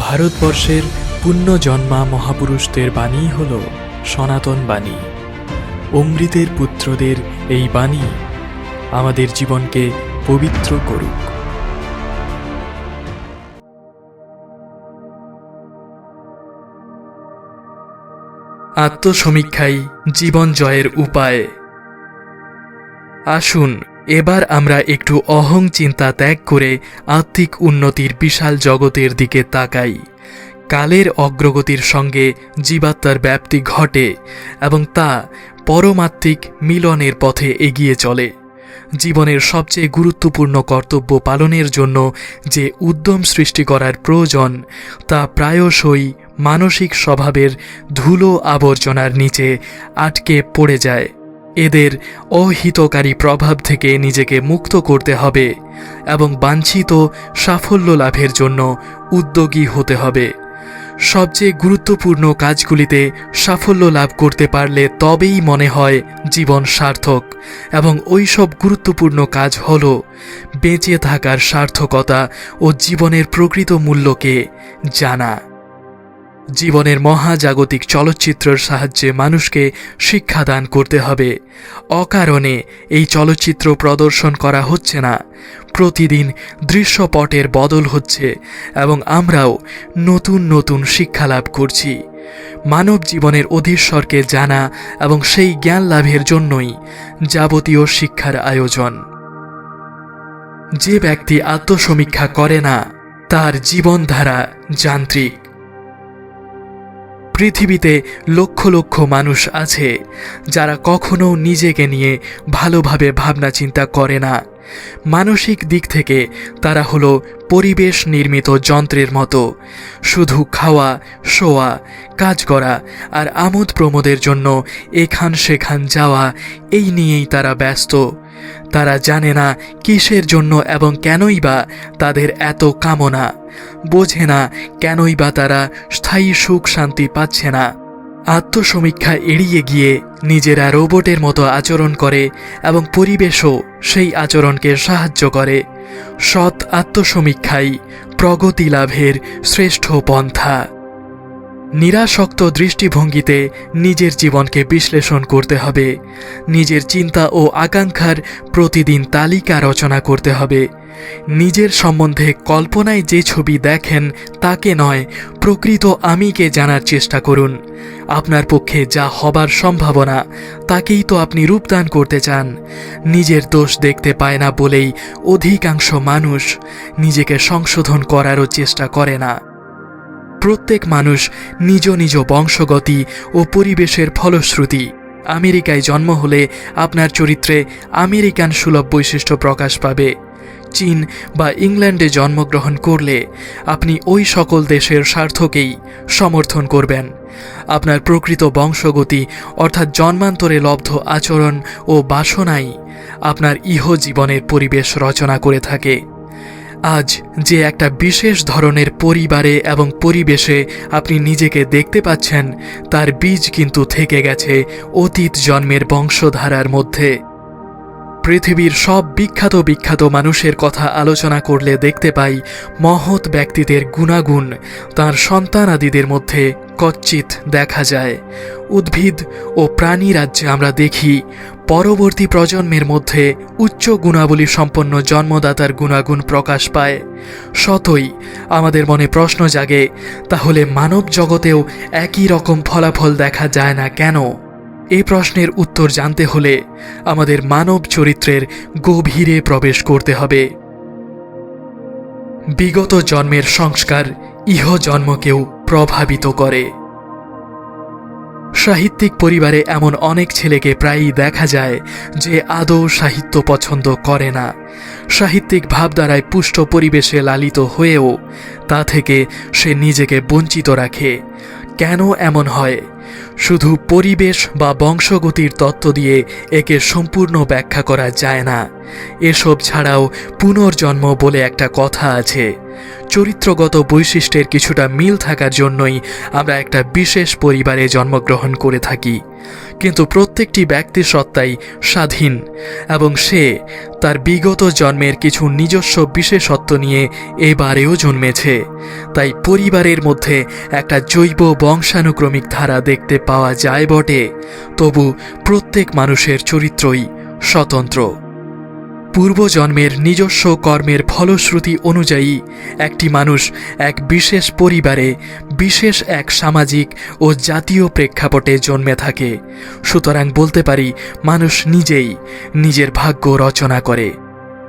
ভারতবর্ষের পুণ্যজন্মা মহাপুরুষদের বাণী হল সনাতন বাণী। অমৃতের পুত্রদের এই বাণী আমাদের জীবনকে পবিত্র করুক। আত্মসমীক্ষাই জীবন জয়ের উপায়। আসুন এবার আমরা একটু অহং চিন্তা ত্যাগ করে আত্মিক উন্নতির বিশাল জগতের দিকে তাকাই। কালের অগ্রগতির সঙ্গে জীবাত্মার ব্যাপ্তি ঘটে এবং তা পরমাত্মিক মিলনের পথে এগিয়ে চলে। জীবনের সবচেয়ে গুরুত্বপূর্ণ কর্তব্য পালনের জন্য যে উদ্যম সৃষ্টি করার প্রয়োজন, তা প্রায়শই মানসিক স্বভাবের ধুলো আবর্জনার নিচে আটকে পড়ে যায়। এদের অহিতকারী প্রভাব থেকে নিজেকে মুক্ত করতে হবে এবং বাঞ্ছিত সাফল্য লাভের জন্য উদ্যোগী হতে হবে। সবচেয়ে গুরুত্বপূর্ণ কাজগুলিতে সাফল্য লাভ করতে পারলে তবেই মনে হয় জীবন সার্থক এবং ওই সব গুরুত্বপূর্ণ কাজ হল বেঁচে থাকার সার্থকতা ও জীবনের প্রকৃত মূল্যকে জানা। জীবনের মহাজাগতিক চলচ্চিত্রের সাহায্যে মানুষকে শিক্ষাদান করতে হবে। অকারণে এই চলচ্চিত্র প্রদর্শন করা হচ্ছে না। প্রতিদিন দৃশ্যপটের বদল হচ্ছে এবং আমরাও নতুন নতুন শিক্ষা লাভ করছি। মানব জীবনের অধীশ্বরকে জানা এবং সেই জ্ঞান লাভের জন্যই যাবতীয় শিক্ষার আয়োজন। যে ব্যক্তি আত্মসমীক্ষা করে না, তার জীবনধারা যান্ত্রিক। পৃথিবীতে লক্ষ লক্ষ মানুষ আছে, যারা কখনো নিজেকে নিয়ে ভালোভাবে ভাবনা চিন্তা করে না। মানসিক দিক থেকে তারা হলো পরিবেশ নির্মিত যন্ত্রের মতো। শুধু খাওয়া, শোয়া, কাজ করা আর আমোদ প্রমোদের জন্য এখান সেখান যাওয়া, এই নিয়েই তারা ব্যস্ত। তারা জানে না কিসের জন্য এবং কেনই বা তাদের এত কামনা। বোঝে না কেনই বা তারা স্থায়ী সুখ শান্তি পাচ্ছে না। আত্মসমীক্ষা এড়িয়ে গিয়ে নিজেরা রোবটের মতো আচরণ করে এবং পরিবেশও সেই আচরণকে সাহায্য করে। সৎ আত্মসমীক্ষাই প্রগতি লাভের শ্রেষ্ঠ পন্থা। নিরাসক্ত দৃষ্টিভঙ্গিতে নিজের জীবনকে বিশ্লেষণ করতে হবে। নিজের চিন্তা ও আকাঙ্ক্ষার প্রতিদিন তালিকা রচনা করতে হবে। নিজের সম্বন্ধে কল্পনায় যে ছবি দেখেন তাকে নয়, প্রকৃত আমিকে জানার চেষ্টা করুন। আপনার পক্ষে যা হবার সম্ভাবনা, তাকেই তো আপনি রূপদান করতে চান। নিজের দোষ দেখতে পায় না বলেই অধিকাংশ মানুষ নিজেকে সংশোধন করারও চেষ্টা করে না। প্রত্যেক মানুষ নিজ নিজ বংশগতি ও পরিবেশের ফলশ্রুতি। আমেরিকায় জন্ম হলে আপনার চরিত্রে আমেরিকান সুলভ বৈশিষ্ট্য প্রকাশ পাবে। চীন বা ইংল্যান্ডে জন্মগ্রহণ করলে আপনি ওই সকল দেশের স্বার্থকেই সমর্থন করবেন। আপনার প্রকৃত বংশগতি অর্থাৎ জন্মান্তরে লব্ধ আচরণ ও বাসনাই আপনার ইহ জীবনের পরিবেশ রচনা করে থাকে। আজ যে একটা বিশেষ ধরনের পরিবারে এবং পরিবেশে আপনি নিজেকে দেখতে পাচ্ছেন, তার বীজ কিন্তু থেকে গেছে অতীত জন্মের বংশধারার মধ্যে। পৃথিবীর সব বিখ্যাত বিখ্যাত মানুষের কথা আলোচনা করলে দেখতে পাই মহৎ ব্যক্তিদের গুণাগুণ, তার সন্তানাদিদের মধ্যে কচ্চিত দেখা যায়। উদ্ভিদ ও প্রাণী রাজ্যে আমরা দেখি পরবর্তী প্রজন্মের মধ্যে উচ্চ গুণাবলী সম্পন্ন জন্মদাতার গুণাগুণ প্রকাশ পায়। সতই আমাদের মনে প্রশ্ন জাগে, তাহলে মানব জগতেও একই রকম ফলাফল দেখা যায় না কেন? এই প্রশ্নের উত্তর জানতে হলে আমাদের মানব চরিত্রের গভীরে প্রবেশ করতে হবে। বিগত জন্মের সংস্কার ইহ জন্মকেও প্রভাবিত করে। সাহিত্যিক পরিবারে এমন অনেক ছেলেকে প্রায়ই দেখা যায় যে আদৌ সাহিত্য পছন্দ করে না। সাহিত্যিক ভাবধারায় পুষ্ট পরিবেশে লালিত হয়েও তা থেকে সে নিজেকে বঞ্চিত রাখে। কেন এমন হয়? শুধু পরিবেশ বা বংশগতির তত্ত্ব দিয়ে একে সম্পূর্ণ ব্যাখ্যা করা যায় না। এসব ছাড়াও পুনর্জন্ম বলে একটা কথা আছে। চরিত্রগত বৈশিষ্ট্যের কিছুটা মিল থাকার জন্যই আমরা একটা বিশেষ পরিবারে জন্মগ্রহণ করে থাকি। কিন্তু প্রত্যেকটি ব্যক্তি সত্তাই স্বাধীন, এবং সে তার বিগত জন্মের কিছু নিজস্ব বিশেষত্ব নিয়ে এবারেও জন্মেছে। তাই পরিবারের মধ্যে একটা জৈব বংশানুক্রমিক ধারা দেখতে পাওয়া যায় বটে, তবু প্রত্যেক মানুষের চরিত্রই স্বতন্ত্র। পূর্বজন্মের নিজস্ব কর্মের ফলশ্রুতি অনুযায়ী একটি মানুষ এক বিশেষ পরিবারে বিশেষ এক সামাজিক ও জাতীয় প্রেক্ষাপটে জন্মে থাকে। সুতরাং বলতে পারি, মানুষ নিজেই নিজের ভাগ্য রচনা করে।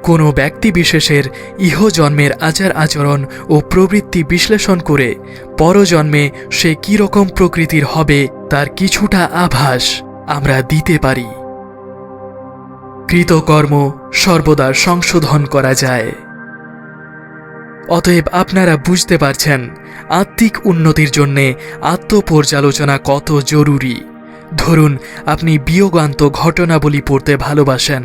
কোনো ব্যক্তি বিশেষের ইহজন্মের আচার আচরণ ও প্রবৃত্তি বিশ্লেষণ করে পরজন্মে সে কীরকম প্রকৃতির হবে তার কিছুটা আভাস আমরা দিতে পারি। কৃতকর্ম সর্বদা সংশোধন করা যায়। অতএব আপনারা বুঝতে পারছেন, আত্মিক উন্নতির জন্যে আত্মপর্যালোচনা কত জরুরি। ধরুন, আপনি বিয়োগান্ত ঘটনাবলী পড়তে ভালোবাসেন।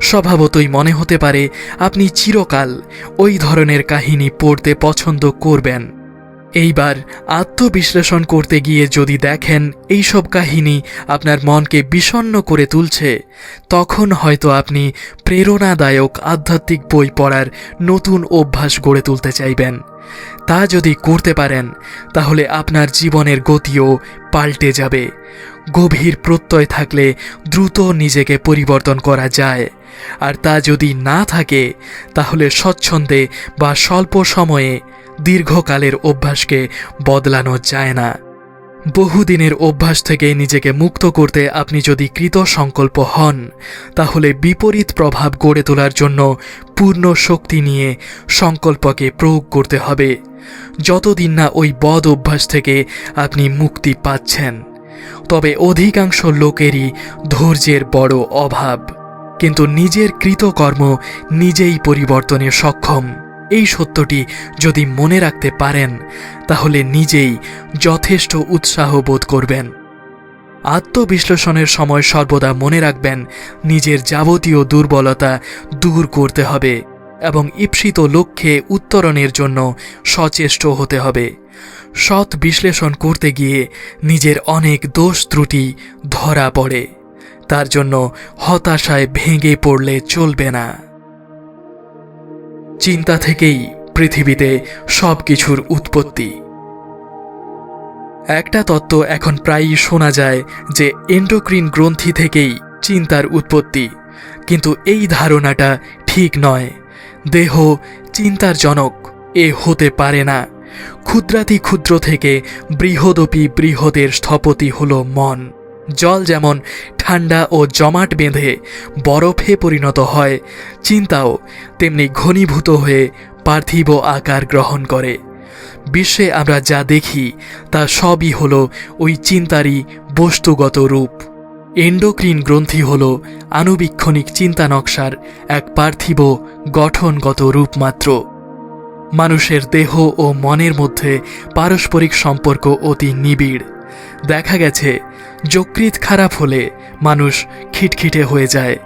স্বভাবতই মনে হতে পারে, আপনি চিরকাল ওই ধরনের কাহিনী পড়তে পছন্দ করবেন। এইবার আত্মবিশ্লেষণ করতে গিয়ে যদি দেখেন এইসব কাহিনী আপনার মনকে বিষণ্ণ করে তুলছে, তখন হয়তো আপনি প্রেরণাদায়ক আধ্যাত্মিক বই পড়ার নতুন অভ্যাস গড়ে তুলতে চাইবেন। তা যদি করতে পারেন, তাহলে আপনার জীবনের গতিও পাল্টে যাবে। গভীর প্রত্যয় থাকলে দ্রুত নিজেকে পরিবর্তন করা যায়। আর তা যদি না থাকে, তাহলে স্বচ্ছন্দে বা স্বল্প সময়ে দীর্ঘকালের অভ্যাসকে বদলানো যায় না। বহুদিনের অভ্যাস থেকে নিজেকে মুক্ত করতে আপনি যদি কৃত সংকল্প হন, তাহলে বিপরীত প্রভাব গড়ে তোলার জন্য পূর্ণ শক্তি নিয়ে সংকল্পকে প্রয়োগ করতে হবে। যতদিন না ওই বদ অভ্যাস থেকে আপনি মুক্তি পাচ্ছেন, তবে অধিকাংশ লোকেরই ধৈর্যের বড় অভাব। কিন্তু নিজের কৃতকর্ম নিজেই পরিবর্তনে সক্ষম। এই সত্যটি যদি মনে রাখতে পারেন, তাহলে নিজেই যথেষ্ট উৎসাহ বোধ করবেন। আত্মবিশ্লেষণের সময় সর্বদা মনে রাখবেন, নিজের যাবতীয় দুর্বলতা দূর করতে হবে এবং ঈপ্সিত লক্ষ্যে উত্তরণের জন্য সচেষ্ট হতে হবে। সৎ বিশ্লেষণ করতে গিয়ে নিজের অনেক দোষ ত্রুটি ধরা পড়ে, তার জন্য হতাশায় ভেঙে পড়লে চলবে না। চিন্তা থেকেই পৃথিবীতে সব কিছুর উৎপত্তি। একটা তত্ত্ব এখন প্রায়ই শোনা যায় যে এন্ডোক্রিন গ্রন্থি থেকেই চিন্তার উৎপত্তি। কিন্তু এই ধারণাটা ঠিক নয়। দেহ চিন্তার জনক এ হতে পারে না। ক্ষুদ্রাতি ক্ষুদ্র থেকে বৃহদপি বৃহদের স্থপতি হল মন। জল যেমন ঠান্ডা ও জমাট বেঁধে বরফে পরিণত হয়, চিন্তাও তেমনি ঘনীভূত হয়ে পার্থিব আকার গ্রহণ করে। বিশ্বে আমরা যা দেখি, তা সবই হল ওই চিন্তারই বস্তুগত রূপ। এন্ডোক্রিন গ্রন্থি হল আনুবীক্ষণিক চিন্তা নকশার এক পার্থিব, গঠনগত রূপ মাত্র মানুষের দেহ ও মনের মধ্যে পারস্পরিক সম্পর্ক অতি নিবিড়। দেখা গেছে যকৃত খারাপ হলে মানুষ খিটখিটে হয়ে যায়।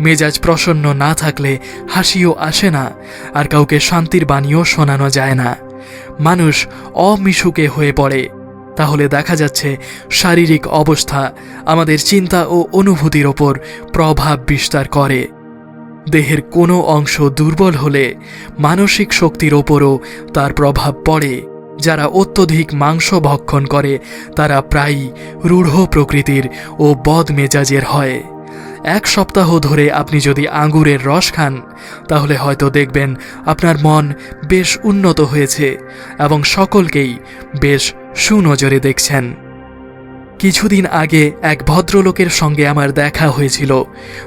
মেজাজ প্রসন্ন না থাকলে হাসিও আসে না, আর কাউকে শান্তির বাণীও শোনানো যায় না। মানুষ অমিশুকে হয়ে পড়ে। তাহলে দেখা যাচ্ছে, শারীরিক অবস্থা আমাদের চিন্তা ও অনুভূতির ওপর প্রভাব বিস্তার করে। দেহের কোনো অংশ দুর্বল হলে মানসিক শক্তির ওপরও তার প্রভাব পড়ে। যারা অত্যধিক মাংস ভক্ষণ করে, তারা প্রায়ই রূঢ় প্রকৃতির ও বদ মেজাজের হয়। এক সপ্তাহ ধরে আপনি যদি আঙ্গুরের রস খান, তাহলে হয়তো দেখবেন আপনার মন বেশ উন্নত হয়েছে এবং সকলকেই বেশ সুনজরে দেখছেন। কিছুদিন আগে এক ভদ্রলোকের সঙ্গে আমার দেখা হয়েছিল।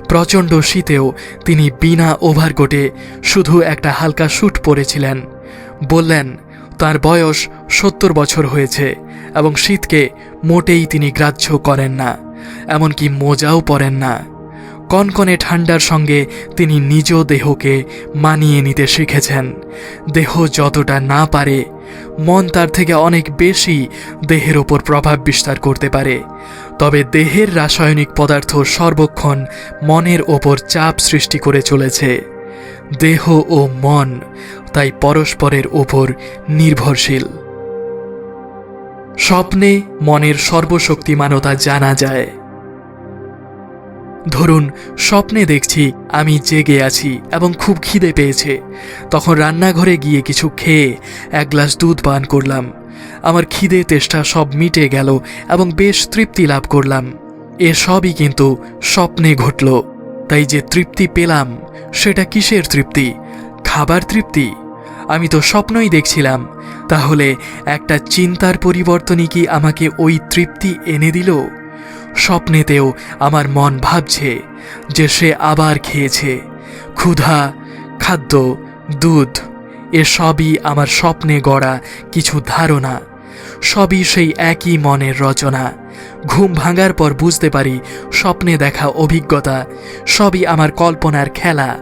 প্রচণ্ড শীতেও তিনি বিনা ওভারকোটে শুধু একটা হালকা স্যুট পরেছিলেন। বললেন তার বয়স সত্তর বছর হয়েছে এবং শীতকে মোটেই তিনি গ্রাহ্য করেন না, এমনকি মোজাও পরেন না। কনকনে ঠান্ডার সঙ্গে তিনি নিজ দেহকে মানিয়ে নিতে শিখেছেন। দেহ যতটা না পারে, মন তার থেকে অনেক বেশি দেহের ওপর প্রভাব বিস্তার করতে পারে। তবে দেহের রাসায়নিক পদার্থ সর্বক্ষণ মনের ওপর চাপ সৃষ্টি করে চলেছে। দেহ ও মন তাই পরস্পরের ওপর নির্ভরশীল। স্বপ্নে মনের সর্বশক্তিমানতা জানা যায়। ধরুন, স্বপ্নে দেখছি আমি জেগে আছি এবং খুব খিদে পেয়েছে। তখন রান্নাঘরে গিয়ে কিছু খেয়ে এক গ্লাস দুধ পান করলাম। আমার খিদে তেষ্টা সব মিটে গেল এবং বেশ তৃপ্তি লাভ করলাম। এ সবই কিন্তু স্বপ্নে ঘটল। তাই যে তৃপ্তি পেলাম, সেটা কিসের তৃপ্তি? খাবার তৃপ্তি? আমি তো স্বপ্নই দেখছিলাম। তাহলে একটা চিন্তার পরিবর্তনই কি আমাকে ওই তৃপ্তি এনে দিল? স্বপ্নেতেও আমার মন ভাবছে যে সে আবার খেয়েছে। ক্ষুধা, খাদ্য, দুধ, এসবই আমার স্বপ্নে গড়া কিছু ধারণা। সবই সেই একই মনের রচনা। ঘুম ভাঙার পর বুঝতে পারি স্বপ্নে দেখা অভিজ্ঞতা। সবই আমার কল্পনার খেলা।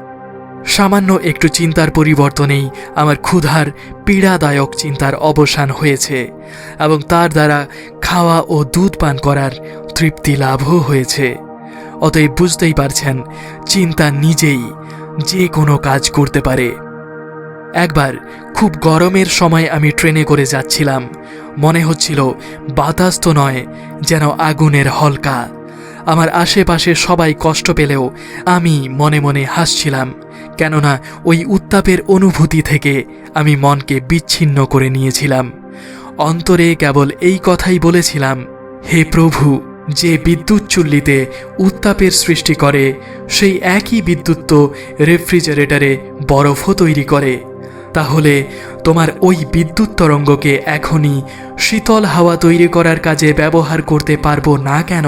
সামান্য একটু চিন্তার পরিবর্তনেই আমার ক্ষুধার, পীড়াদায়ক চিন্তার অবসান হয়েছে এবং তার দ্বারা খাওয়া ও দুধ পান করার তৃপ্তি লাভও হয়েছে। অতএব বুঝতেই পারছেন, চিন্তা নিজেই যে কোনো কাজ করতে পারে। একবার খুব গরমের সময় আমি ট্রেনে করে যাচ্ছিলাম। মনে হচ্ছিল, বাতাস তো নয়, যেন আগুনের হলকা। আমার আশেপাশে সবাই কষ্ট পেলেও আমি মনে মনে হাসছিলাম। কেননা ওই উত্তাপের অনুভূতি থেকে আমি মনকে বিচ্ছিন্ন করে নিয়েছিলাম। অন্তরে কেবল এই কথাই বলেছিলাম, হে প্রভু, যে বিদ্যুৎ চুল্লিতে উত্তাপের সৃষ্টি করে, সেই একই বিদ্যুৎ তো রেফ্রিজারেটরে বরফও তৈরি করে। তাহলে তোমার ওই বিদ্যুৎ তরঙ্গকে এখনই শীতল হাওয়া তৈরি করার কাজে ব্যবহার করতে পারব না কেন?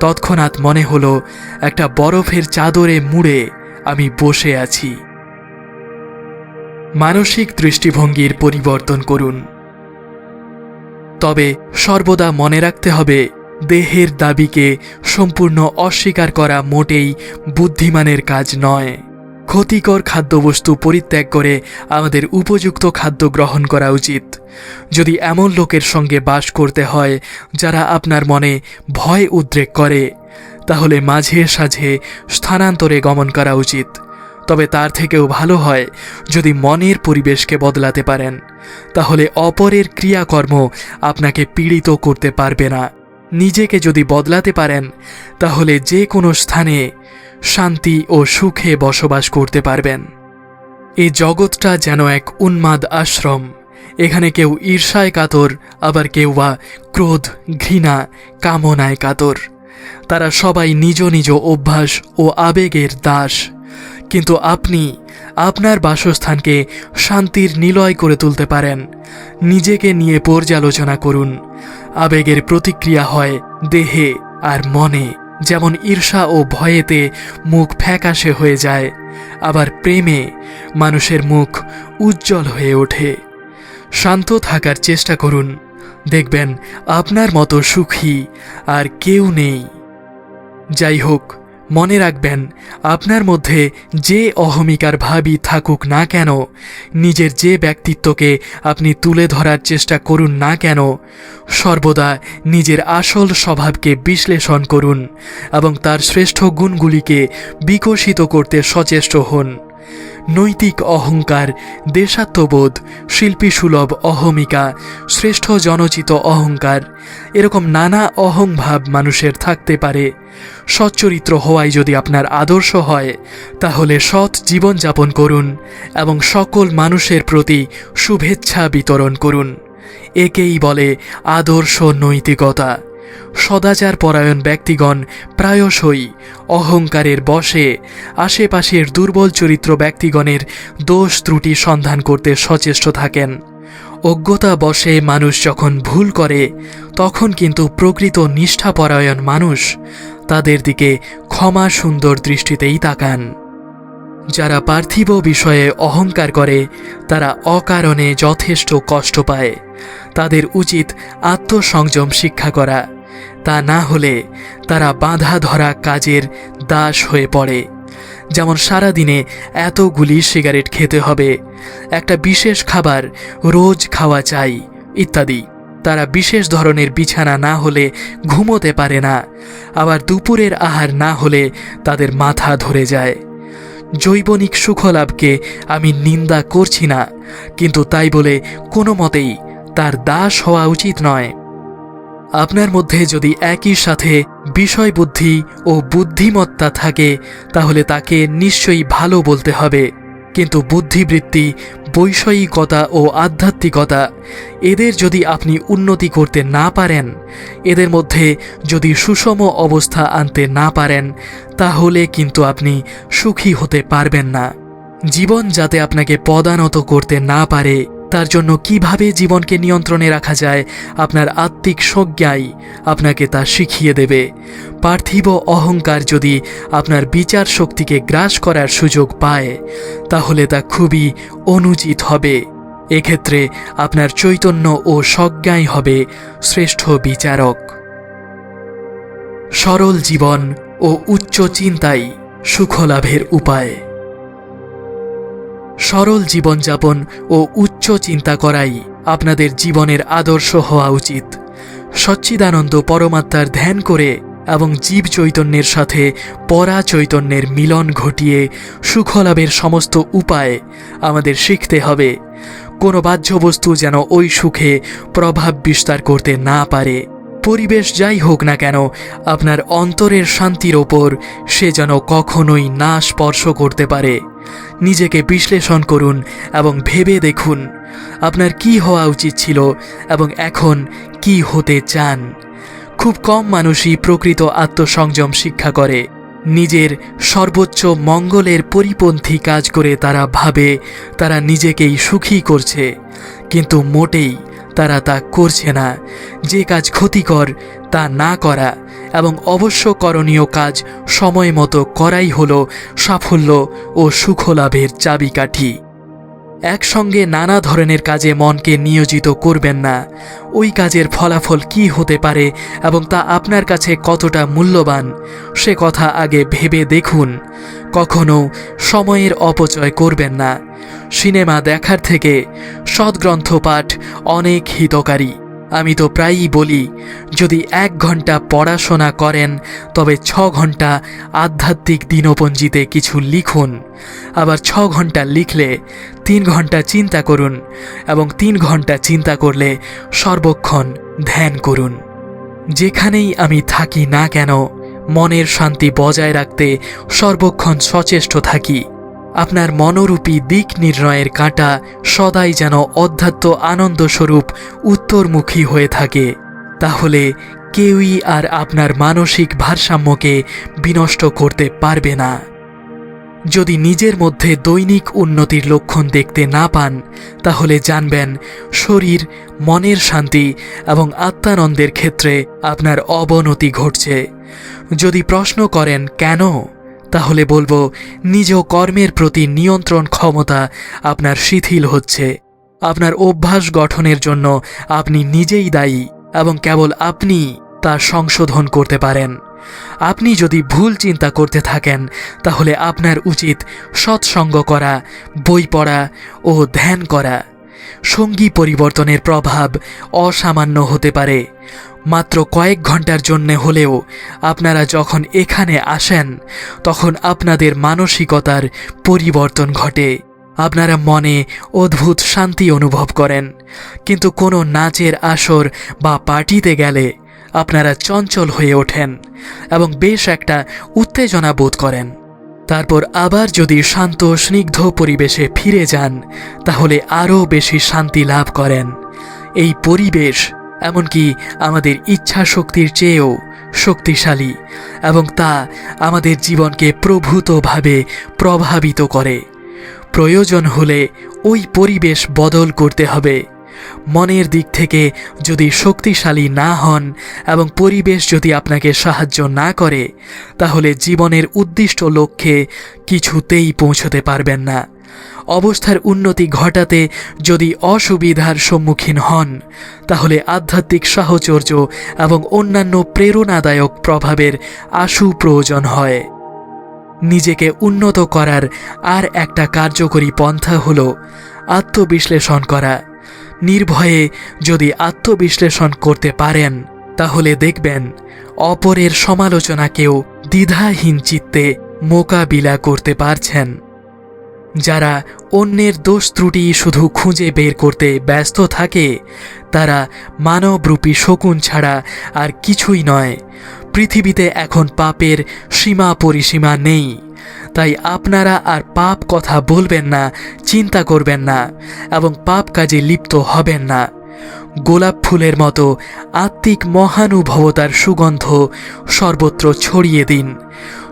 তৎক্ষণাৎ মনে হলো, একটা বরফের চাদরে মুড়ে আমি বসে আছি। মানসিক দৃষ্টিভঙ্গির পরিবর্তন করুন। তবে সর্বদা মনে রাখতে হবে, দেহের দাবিকে সম্পূর্ণ অস্বীকার করা মোটেই বুদ্ধিমানের কাজ নয়। ক্ষতিকর খাদ্যবস্তু পরিত্যাগ করে আমাদের উপযুক্ত খাদ্য গ্রহণ করা উচিত। যদি এমন লোকের সঙ্গে বাস করতে হয়, যারা আপনার মনে ভয় উদ্রেক করে তাহলে মাঝে সাঝে স্থানান্তরে গমন করা উচিত। তবে তার থেকেও ভালো হয় যদি মনের পরিবেশকে বদলাতে পারেন। তাহলে অপরের ক্রিয়াকর্ম আপনাকে পীড়িত করতে পারবে না। নিজেকে যদি বদলাতে পারেন, তাহলে যে কোনো স্থানে শান্তি ও সুখে বসবাস করতে পারবেন। এই জগৎটা যেন এক উন্মাদ আশ্রম। এখানে কেউ ঈর্ষায় কাতর, আবার কেউ বা ক্রোধ, ঘৃণা, কামনায় কাতর। তারা সবাই নিজ নিজ অভ্যাস ও আবেগের দাস। কিন্তু আপনি আপনার বাসস্থানকে শান্তির নিলয় করে তুলতে পারেন। নিজেকে নিয়ে পর্যালোচনা করুন। আবেগের প্রতিক্রিয়া হয় দেহে আর মনে। যেমন ঈর্ষা ও ভয়েতে মুখ ফ্যাকাশে হয়ে যায়, আবার প্রেমে মানুষের মুখ উজ্জ্বল হয়ে ওঠে। শান্ত থাকার চেষ্টা করুন। দেখবেন আপনার মতো সুখী আর কেউ নেই। যাই হোক, মনে রাখবেন, আপনার মধ্যে যে অহমিকার ভাবই থাকুক না কেন, নিজের যে ব্যক্তিত্বকে আপনি তুলে ধরার চেষ্টা করুন না কেন, সর্বদা নিজের আসল স্বভাবকে বিশ্লেষণ করুন এবং তার শ্রেষ্ঠ গুণগুলিকে বিকশিত করতে সচেষ্ট হন। নৈতিক অহংকার, দেশাত্মবোধ, শিল্পীসুলভ অহমিকা, শ্রেষ্ঠ জনচিত অহংকার। এরকম নানা অহংভাব মানুষের থাকতে পারে। সচ্চরিত্র হওয়াই যদি আপনার আদর্শ হয়, তাহলে সৎ জীবনযাপন করুন এবং সকল মানুষের প্রতি শুভেচ্ছা বিতরণ করুন। একেই বলে আদর্শ নৈতিকতা। সদাচার পরায়ণ ব্যক্তিগণ প্রায়শই অহংকারের বশে আশেপাশের দুর্বল চরিত্র ব্যক্তিগণের দোষ ত্রুটি সন্ধান করতে সচেষ্ট থাকেন। অজ্ঞতা বশে মানুষ যখন ভুল করে, তখন কিন্তু প্রকৃত নিষ্ঠাপরায়ণ মানুষ তাদের দিকে ক্ষমা সুন্দর দৃষ্টিতেই তাকান। যারা পার্থিব বিষয়ে অহংকার করে, তারা অকারণে যথেষ্ট কষ্ট পায়। তাদের উচিত আত্মসংযম শিক্ষা করা। তা না হলে তারা বাঁধা ধরা কাজের দাস হয়ে পড়ে। যেমন সারাদিনে এতগুলি সিগারেট খেতে হবে, একটা বিশেষ খাবার রোজ খাওয়া চাই, ইত্যাদি। তারা বিশেষ ধরনের বিছানা না হলে ঘুমোতে পারে না, আবার দুপুরের আহার না হলে তাদের মাথা ধরে যায়। জৈবনিক সুখলাভকে আমি নিন্দা করছি না, কিন্তু তাই বলে কোনো মতেই তার দাস হওয়া উচিত নয়। আপনার মধ্যে যদি একই সাথে বিষয় বুদ্ধি ও বুদ্ধিমত্তা থাকে, তাহলে তাকে নিশ্চয়ই ভালো বলতে হবে। কিন্তু বুদ্ধিবৃত্তি, বৈষয়িকতা ও আধ্যাত্মিকতা, এদের যদি আপনি উন্নতি করতে না পারেন, এদের মধ্যে যদি সুষম অবস্থা আনতে না পারেন, তাহলে কিন্তু আপনি সুখী হতে পারবেন না। জীবন যাতে আপনাকে পদানত করতে না পারে তার জন্য কীভাবে জীবনকে নিয়ন্ত্রণে রাখা যায়, আপনার আত্মিক সজ্ঞাই আপনাকে তা শিখিয়ে দেবে। পার্থিব অহংকার যদি আপনার বিচার শক্তিকে গ্রাস করার সুযোগ পায়, তাহলে তা খুবই অনুচিত হবে। এক্ষেত্রে আপনার চৈতন্য ও সজ্ঞাই হবে শ্রেষ্ঠ বিচারক। সরল জীবন ও উচ্চ চিন্তাই সুখলাভের উপায়। সরল জীবনযাপন ও উচ্চ চিন্তা করাই আপনাদের জীবনের আদর্শ হওয়া উচিত। সচ্চিদানন্দ পরমাত্মার ধ্যান করে এবং জীব চৈতন্যের সাথে পরা চৈতন্যের মিলন ঘটিয়ে সুখলাভের সমস্ত উপায় আমাদের শিখতে হবে। কোনো বাহ্যবস্তু যেন ওই সুখে প্রভাব বিস্তার করতে না পারে। পরিবেশ যাই হোক না কেন, আপনার অন্তরের শান্তির ওপর সে যেন কখনোই না স্পর্শ করতে পারে। নিজেকে বিশ্লেষণ করুন এবং ভেবে দেখুন আপনার কি হওয়া উচিত ছিল এবং এখন কি হতে চান। খুব কম মানুষই প্রকৃত আত্মসংযম শিক্ষা করে। নিজের সর্বোচ্চ মঙ্গলের পরিপন্থী কাজ করে তারা ভাবে তারা নিজেকেই সুখী করছে, কিন্তু মোটেই তারা তা করছে না। যে কাজ ক্ষতিকর, তা না করা এবং অবশ্য করণীয় কাজ সময় মতো করাই হল সাফল্য ও সুখলাভের চাবিকাঠি। একসঙ্গে নানা ধরনের কাজে মনকে নিয়োজিত করবেন না। ওই কাজের ফলাফল কি হতে পারে এবং তা আপনার কাছে কতটা মূল্যবান, সে কথা আগে ভেবে দেখুন। কখনো সময়ের অপচয় করবেন না। সিনেমা দেখার থেকে সদ্গ্রন্থ পাঠ অনেক হিতকারী। আমি তো প্রায়ই বলি, যদি এক ঘণ্টা পড়াশোনা করেন, তবে ছ ঘণ্টা আধ্যাত্মিক দিনপঞ্জিতে কিছু লিখুন। আবার ছ ঘণ্টা লিখলে তিন ঘণ্টা চিন্তা করুন এবং তিন ঘণ্টা চিন্তা করলে সর্বক্ষণ ধ্যান করুন। যেখানেই আমি থাকি না কেন, মনের শান্তি বজায় রাখতে সর্বক্ষণ সচেষ্ট থাকি। আপনার মনোরূপী দিক নির্ণয়ের কাঁটা সদাই যেন অধ্যাত্ম আনন্দস্বরূপ উত্তরমুখী হয়ে থাকে। তাহলে কেউই আর আপনার মানসিক ভারসাম্যকে বিনষ্ট করতে পারবে না। যদি নিজের মধ্যে দৈনিক উন্নতির লক্ষণ দেখতে না পান, তাহলে জানবেন শরীর, মনের শান্তি এবং আত্মানন্দের ক্ষেত্রে আপনার অবনতি ঘটছে। যদি প্রশ্ন করেন, কেন? তাহলে বলব, নিজ কর্মের প্রতি নিয়ন্ত্রণ ক্ষমতা আপনার শিথিল হচ্ছে। আপনার অভ্যাস গঠনের জন্য আপনি নিজেই দায়ী এবং কেবল আপনি তা সংশোধন করতে পারেন। আপনি যদি ভুল চিন্তা করতে থাকেন, তাহলে আপনার উচিত সৎসঙ্গ করা, বই পড়া ও ধ্যান করা। সঙ্গী পরিবর্তনের প্রভাব অসামান্য হতে পারে। মাত্র কয়েক ঘণ্টার জন্য হলেও আপনারা যখন এখানে আসেন, তখন আপনাদের মানসিকতার পরিবর্তন ঘটে। আপনারা মনে অদ্ভুত শান্তি অনুভব করেন, কিন্তু কোনো নাচের আসর বা পার্টিতে গেলে আপনারা চঞ্চল হয়ে ওঠেন এবং বেশ একটা উত্তেজনা বোধ করেন। তারপর আবার যদি শান্ত স্নিগ্ধ পরিবেশে ফিরে যান, তাহলে আরও বেশি শান্তি লাভ করেন। এই পরিবেশ, এমনকি আমাদের ইচ্ছা শক্তির চেয়েও শক্তিশালী এবং তা আমাদের জীবনকে প্রভূতভাবে প্রভাবিত করে। প্রয়োজন হলে ওই পরিবেশ বদল করতে হবে। মনের দিক থেকে যদি শক্তিশালী না হন এবং পরিবেশ যদি আপনাকে সাহায্য না করে, তাহলে জীবনের উদ্দিষ্ট লক্ষ্যে কিছুতেই পৌঁছতে পারবেন না। অবস্থার উন্নতি ঘটাতে যদি অসুবিধার সম্মুখীন হন, তাহলে আধ্যাত্মিক সাহচর্য এবং অন্যান্য প্রেরণাদায়ক প্রভাবের আশু প্রয়োজন হয়। নিজেকে উন্নত করার আর একটা কার্যকরী পন্থা হল আত্মবিশ্লেষণ করা। নির্ভয়ে যদি আত্মবিশ্লেষণ করতে পারেন, তাহলে দেখবেন অপরের সমালোচনাকেও দ্বিধাহীন চিত্তে মোকাবিলা করতে পারছেন। যারা অন্যের দোষ ত্রুটি শুধু খুঁজে বের করতে ব্যস্ত থাকে, তারা মানবরূপী শকুন ছাড়া আর কিছুই নয়। পৃথিবীতে এখন পাপের সীমা পরিসীমা নেই। তাই আপনারা আর পাপ কথা বলবেন না, চিন্তা করবেন না এবং পাপ কাজে লিপ্ত হবেন না। গোলাপ ফুলের মতো আত্মিক মহানুভবতার সুগন্ধ সর্বত্র ছড়িয়ে দিন।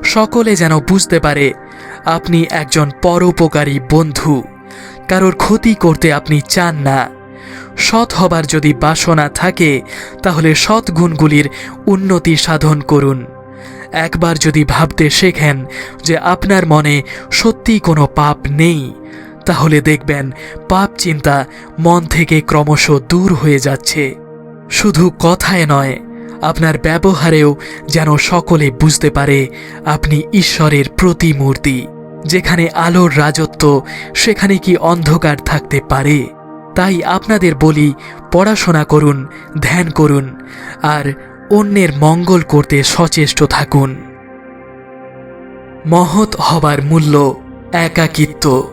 সকলে যেন বুঝতে পারে, আপনি একজন পরোপকারী বন্ধু। কারোর ক্ষতি করতে আপনি চান না। সৎ হবার যদি বাসনা থাকে, তাহলে সৎ গুণগুলির উন্নতি সাধন করুন। একবার যদি ভাবতে শেখেন যে আপনার মনে সত্যি কোনো পাপ নেই, তাহলে দেখবেন পাপ চিন্তা মন থেকে ক্রমশ দূর হয়ে যাচ্ছে। শুধু কথায় নয়, আপনার ব্যবহারেও যেন সকলে বুঝতে পারে আপনি ঈশ্বরের প্রতিমূর্তি, যেখানে আলোর রাজত্ব, সেখানে কি অন্ধকার থাকতে পারে। তাই আপনাদের বলি, পড়াশোনা করুন, ধ্যান করুন, আর অন্যের মঙ্গল করতে সচেষ্ট থাকুন। মহৎ হবার মূল্য একাকিত্ব।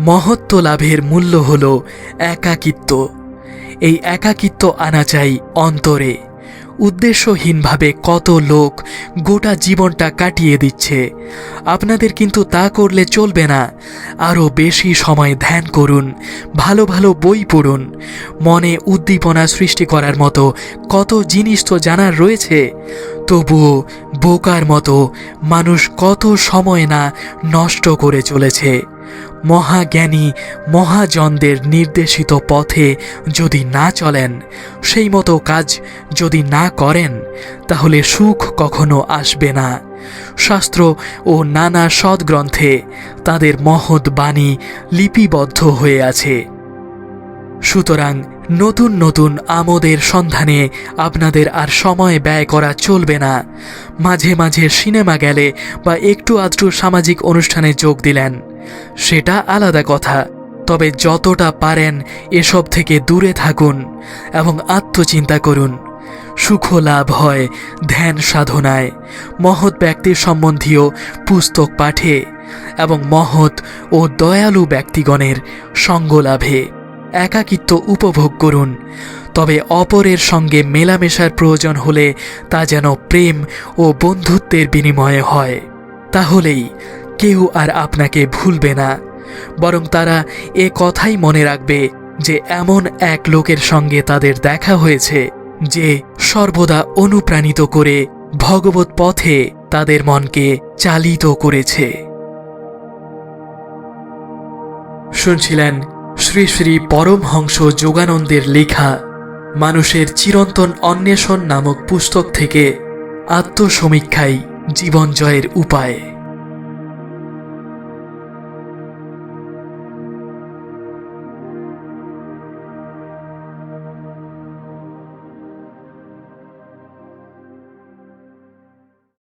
মহত্ব লাভের মূল্য হল একাকিত্ব। এই একাকিত্ব আনা চাই অন্তরে। উদ্দেশ্যহীনভাবে কত লোক গোটা জীবনটা কাটিয়ে দিচ্ছে। আপনাদের কিন্তু তা করলে চলবে না। আরও বেশি সময় ধ্যান করুন, ভালো ভালো বই পড়ুন। মনে উদ্দীপনা সৃষ্টি করার মতো কত জিনিস তো জানার রয়েছে। তবুও বোকার মতো মানুষ কত সময় না নষ্ট করে চলেছে। মহাজ্ঞানী মহাজনদের নির্দেশিত পথে যদি না চলেন, সেই মতো কাজ যদি না করেন, তাহলে সুখ কখনো আসবে না। শাস্ত্র ও নানা সদ্গ্রন্থে তাদের মহৎ বাণী লিপিবদ্ধ হয়ে আছে। সুতরাং নতুন নতুন আমোদের সন্ধানে আপনাদের আর সময় ব্যয় করা চলবে না। মাঝে মাঝে সিনেমা গেলে বা একটু আধটু সামাজিক অনুষ্ঠানে যোগ দিলেন। সেটা আলাদা কথা। তবে যতটা পারেন এসব থেকে দূরে থাকুন এবং আত্মচিন্তা করুন। সুখ লাভ হয় ধ্যান সাধনায়। মহৎ ব্যক্তির সম্বন্ধীয় পুস্তক পাঠে এবং মহৎ ও দয়ালু ব্যক্তিগণের সঙ্গ লাভে একাকিত্ব উপভোগ করুন। তবে অপরের সঙ্গে মেলামেশার প্রয়োজন হলে তা যেন প্রেম ও বন্ধুত্বের বিনিময়ে হয়। তাহলেই কেউ আর আপনাকে ভুলবে না। বরং তারা এ কথাই মনে রাখবে যে এমন এক লোকের সঙ্গে তাদের দেখা হয়েছে যে সর্বদা অনুপ্রাণিত করে ভগবত পথে তাদের মনকে চালিত করেছে। শুনছিলেন শ্রী শ্রী পরমহংস যোগানন্দের লেখা মানুষের চিরন্তন অন্বেষণ নামক পুস্তক থেকে আত্মসমীক্ষাই জীবন জয়ের উপায়।